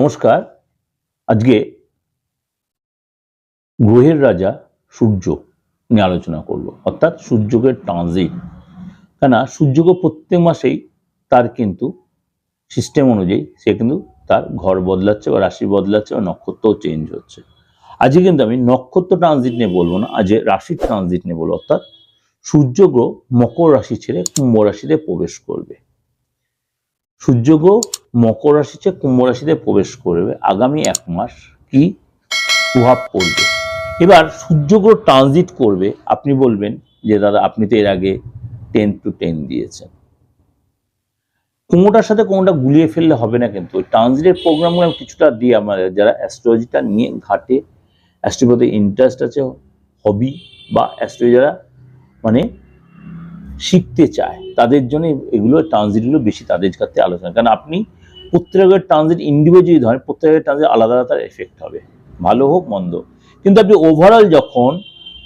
নমস্কার। আজকে গ্রহের রাজা সূর্য নিয়ে আলোচনা করব। অর্থাৎ সূর্যকে ট্রানজিট কেন সূর্যকে প্রত্যেক মাসেই তার কিন্তু সিস্টেম অনুযায়ী সে কিন্তু তার ঘর বদলাচ্ছে বা রাশি বদলাচ্ছে বা নক্ষত্রও চেঞ্জ হচ্ছে। আজকে কিন্তু আমি নক্ষত্র ট্রানজিট নিয়ে বলব না, আজকে রাশির ট্রানজিট নিয়ে বলব। অর্থাৎ সূর্য গ্রহ মকর রাশি ছেড়ে কুম্ভ রাশিতে প্রবেশ করবে। সূর্য গ্রহ মকর রাশি ছেড়ে কুম্ভ রাশিতে প্রবেশ করবে আগামী এক মাস কি? প্রভাব পড়বে। এবার সূর্যগ্রহ ট্রানজিট করবে, আপনি বলবেন যে, দাদা, আপনি তো এর আগে টেন টু টেন দিয়েছেন। কোনোটার সাথে কোনোটা গুলিয়ে ফেললে হবে না কিন্তু। ওই ট্রানজিটের প্রোগ্রামগুলো কিছুটা দিয়ে আমাদের যারা অ্যাস্ট্রোলজিটা নিয়ে ঘাটে অ্যাস্ট্রোলজিতে ইন্টারেস্ট আছে হবি বা অ্যাস্ট্রোলজি যারা মানে শিখতে চায়, তাদের জন্য এগুলো ট্রানজিটগুলো বেশি তাদের কাছে আলোচনা। কারণ আপনি প্রত্যেকের ট্রানজিট ইন্ডিভিজুয়ালি ধরেন, প্রত্যেকের ট্রানজিট আলাদা আলাদা তার এফেক্ট হবে। ভালো হোক, মন্দ কিন্তু আপনি ওভারঅল যখন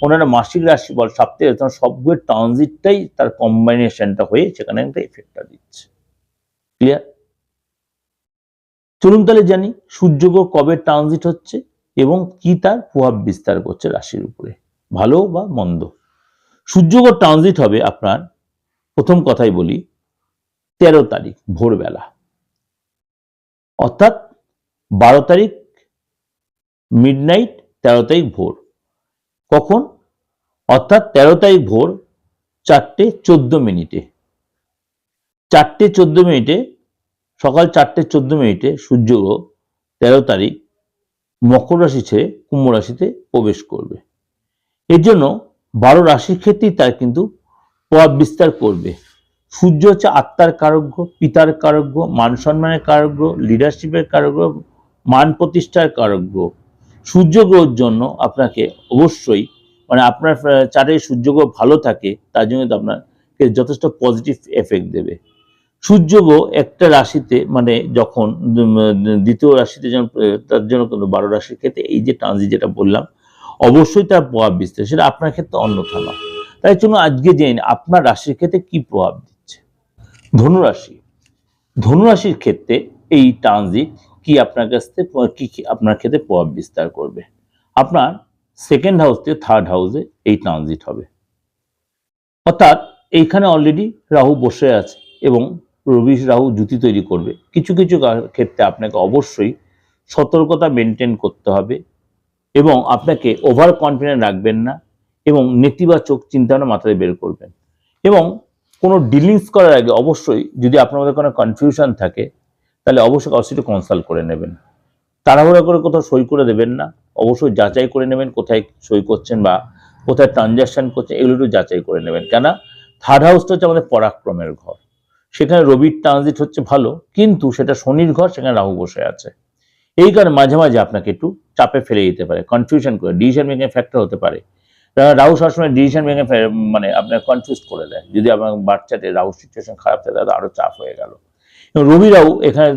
ওনারা মাসিক রাশি বল সপ্তাহে তখন সবগুলোর ট্রানজিটটাই তার কম্বাইনেশনটা হয়ে সেখানে একটা এফেক্টটা দিচ্ছে। ক্লিয়ার চলুন তাহলে জানি সূর্যগ্রহ কবে ট্রানজিট হচ্ছে এবং কি তার প্রভাব বিস্তার করছে রাশির উপরে। ভালো বা মন্দ? সূর্যগ্রহ ট্রানজিট হবে আপনার, প্রথম কথাই বলি, তেরো তারিখ, ভোরবেলা। অর্থাৎ বারো তারিখ মিডনাইট তেরো তারিখ ভোর। কখন? অর্থাৎ তেরো তারিখ ভোর চারটে চোদ্দ মিনিটে। চারটে চোদ্দ মিনিটে, সকাল চারটে চোদ্দ মিনিটে সূর্যগ্রহ তেরো তারিখ মকর রাশি ছেড়ে কুম্ভ রাশিতে প্রবেশ করবে। এর জন্য বারো রাশির ক্ষেত্রেই তার কিন্তু প্রভাব বিস্তার করবে। সূর্য হচ্ছে আত্মার কারগ্য পিতার কারগ্য মান সম্মানের কারগ্য লিডারশিপের কারগ্য মান প্রতিষ্ঠার কারগ্য সূর্য গ্রহের জন্য আপনাকে অবশ্যই মানে আপনার চারে সূর্য গ্রহ ভালো থাকে, তার জন্য আপনাকে যথেষ্ট পজিটিভ এফেক্ট দেবে। সূর্য গ্রহ একটা রাশিতে মানে যখন দ্বিতীয় রাশিতে যখন তার জন্য কিন্তু বারো রাশির ক্ষেত্রে এই যে ট্রানজিট যেটা বললাম, অবশ্যই তার প্রভাব বিস্তার সেটা আপনার ক্ষেত্রে অন্যথা নয়। তাই জন্য আজকে জেনে আপনার রাশির ক্ষেত্রে কি প্রভাব ধনুরাশি। ধনুরাশির ক্ষেত্রে এই ট্রানজিট কি আপনার কাছ থেকে কি আপনার ক্ষেত্রে প্রভাব বিস্তার করবে? আপনার সেকেন্ড হাউস থেকে থার্ড হাউসে এই ট্রানজিট হবে। অর্থাৎ এইখানে অলরেডি রাহু বসে আছে এবং রবি রাহু জুতি তৈরি করবে। কিছু কিছু ক্ষেত্রে আপনাকে অবশ্যই সতর্কতা মেনটেন করতে হবে এবং আপনাকে ওভার কনফিডেন্ট রাখবেন না এবং নেতিবাচক চিন্তাভাবনা মাথায় বের করবেন এবং কোনো ডিলিংস করার আগে অবশ্যই যদি মধ্যে কোনো কনফিউশন থাকে, তাহলে অবশ্যই কারোর সাথে কনসাল্ট করে নেবেন। তাড়াহুড়া করে কোথাও সই করে দেবেন না। অবশ্যই যাচাই করে নেবেন কোথায় সই করছেন বা কোথায় ট্রানজাকশন করছেন, এগুলো একটু যাচাই করে নেবেন। কেন থার্ড হাউসটা হচ্ছে আমাদের পরাক্রমের ঘর। সেখানে রবির ট্রানজিট হচ্ছে ভালো, কিন্তু সেটা শনির ঘর, সেখানে রাহু বসে আছে। এই কারণে মাঝে মাঝে আপনাকে একটু চাপে ফেলে দিতে পারে কনফিউশন করে। ডিসিশন মেকিং ফ্যাক্টর হতে পারে। কারণ রাহু সবসময় ডিসিশন মেকিং মানে আপনার কনফিউজ করে দেয়। যদি আপনার বাচ্চাতে রাহু সিচুয়েশন খারাপ থাকে, তাহলে আরও চাপ হয়ে গেল। রবি রাহু এখানে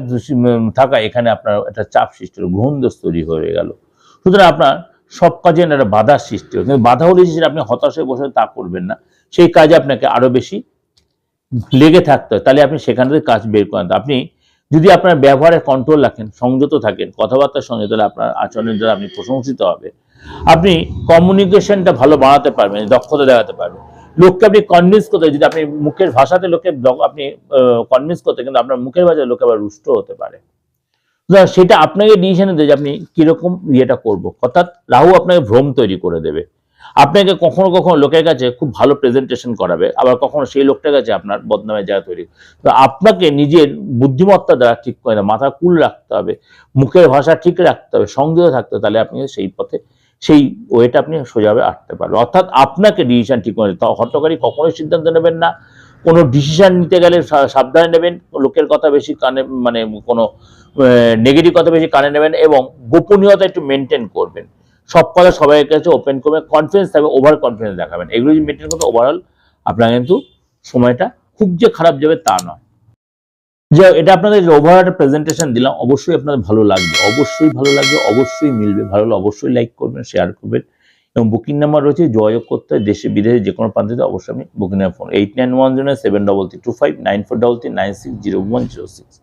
থাকা এখানে আপনার একটা চাপ সৃষ্টি হলো গ্রহণদোষ তৈরি হয়ে গেল। সুতরাং আপনার সব কাজে একটা বাধার সৃষ্টি হয় কিন্তু বাধা হলে সেটা আপনি হতাশ হয়ে বসে তা করবেন না। সেই কাজে আপনাকে আরও বেশি লেগে থাকতে হয়। তাহলে আপনি সেখান থেকে কাজ বের করেন। আপনি যদি আপনার ব্যবহারে কন্ট্রোল রাখেন, সংযত থাকেন, কথাবার্তার সঙ্গে, তাহলে আপনার আচরণের দ্বারা আপনি প্রশংসিত হবে। আপনি কমিউনিকেশনটা ভালো বাড়াতে পারবেন, দক্ষতা দেখাতে পারবেন। লোককে আপনি কনভিন্স করতে যদি আপনি মুখের ভাষাতে লোকে আপনি কনভিন্স করতে কিন্তু আপনার মুখের ভাষায় লোকে আবার রুষ্ট হতে পারে। সেটা আপনাকে ডিসিশন দেয় যে আপনি কীরকম ইয়েটা করব। অর্থাৎ রাহু আপনাকে ভ্রম তৈরি করে দেবে। আপনাকে কখনো কখনো লোকের কাছে খুব ভালো প্রেজেন্টেশন করাবে, আবার কখনো সেই লোকটার কাছে আপনার বদনামের জায়গা তৈরি। তো আপনাকে নিজের বুদ্ধিমত্তা দ্বারা ঠিক করে মাথা কুল রাখতে হবে, মুখের ভাষা ঠিক রাখতে হবে সংযত থাকতে তাহলে আপনি সেই পথে সেই ওয়েটা আপনি সোজাভাবে আটতে পারবেন। অর্থাৎ আপনাকে ডিসিশন ঠিক করে। হটকারী কখনোই সিদ্ধান্ত নেবেন না। কোনো ডিসিশন নিতে গেলে সাবধানে নেবেন। লোকের কথা বেশি কানে মানে কোনো নেগেটিভ কথা বেশি কানে নেবেন এবং গোপনীয়তা একটু মেনটেন করবেন। সব কথা সবাইয়ের কাছে ওপেন করবেন। কনফিডেন্স থাকবে ওভার কনফিডেন্স দেখাবেন। এগুলো যদি মেনটেন করতে ওভারঅল আপনার কিন্তু সময়টা খুব যে খারাপ যাবে তা নয়। যে এটা আপনাদের ওভার একটা প্রেজেন্টেশন দিলাম, অবশ্যই আপনাদের ভালো লাগবে। অবশ্যই ভালো লাগবে, অবশ্যই মিলবে। ভালো অবশ্যই লাইক করবেন শেয়ার করবেন। এবং বুকিং নাম্বার রয়েছে যোগাযোগ করতে হয় দেশে, বিদেশে যে কোনো প্রান্তে অবশ্যই আমি booking number phone eight nine one zero seven double three two five nine four double three nine six zero one zero six